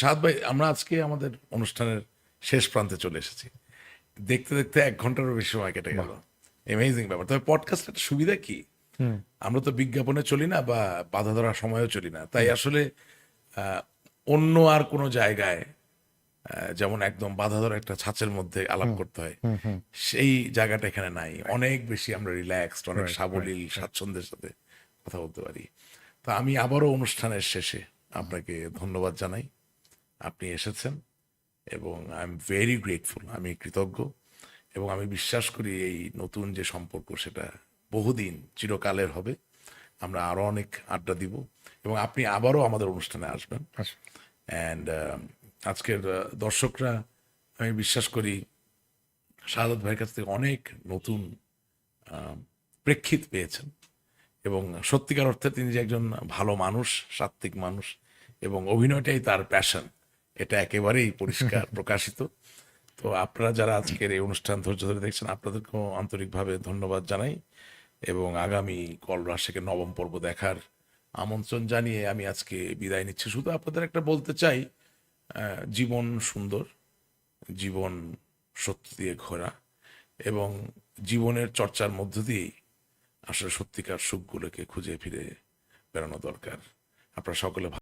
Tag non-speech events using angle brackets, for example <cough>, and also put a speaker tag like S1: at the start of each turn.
S1: সাদ ভাই আমরা আজকে আমাদের অনুষ্ঠানের শেষ প্রান্তে চলে এসেছি। দেখতে দেখতে এক ঘন্টারও বেশি সময় কেটে গেল। এমেজিং ব্যাপার। তবে পডকাস্টের সুবিধা কি? আমরা তো বিজ্ঞাপনে চলি না বা বাধা ধরার সময়ও চলি না। তাই আসলে অন্য আর কোনো জায়গায় যেমন একদম বাধা ধরা একটা ছাঁচের মধ্যে আলাপ করতে হয় সেই জায়গাটা এখানে নাই। অনেক বেশি আমরা রিল্যাক্সড অনেক সাবলীল স্বাচ্ছন্দ্যের সাথে কথা বলতে পারি। তা আমি আবারও অনুষ্ঠানের শেষে আপনাকে ধন্যবাদ জানাই। আপনি এসেছেন এবং আই এম ভেরি গ্রেটফুল আমি কৃতজ্ঞ এবং আমি বিশ্বাস করি এই নতুন যে সম্পর্ক সেটা বহুদিন চিরকালের হবে। আমরা আরও অনেক আড্ডা দিব এবং আপনি আবারও আমাদের অনুষ্ঠানে আসবেন। অ্যান্ড আজকের দর্শকরা আমি বিশ্বাস করি শাহাদ ভাইয়ের কাছ থেকে অনেক নতুন প্রেক্ষিত পেয়েছেন এবং সত্যিকার অর্থে তিনি যে একজন ভালো মানুষ সাত্ত্বিক মানুষ এবং অভিনয়টাই তার প্যাশন এটা একেবারেই পরিষ্কার <laughs> প্রকাশিত। তো আপনারা যারা আজকের এই অনুষ্ঠান ধৈর্য ধরে দেখছেন আপনাদেরকেও আন্তরিকভাবে ধন্যবাদ জানাই এবং আগামী কল রাশেকে নবম পর্ব দেখার আমন্ত্রণ জানিয়ে আমি আজকে বিদায় নিচ্ছি। শুধু আপনাদের একটা বলতে চাই জীবন সুন্দর জীবন সত্য দিয়ে ঘোরা এবং জীবনের চর্চার মধ্য দিয়েই আসলে সত্যিকার সুখগুলোকে খুঁজে ফিরে বেড়ানো দরকার। আপনারা সকলে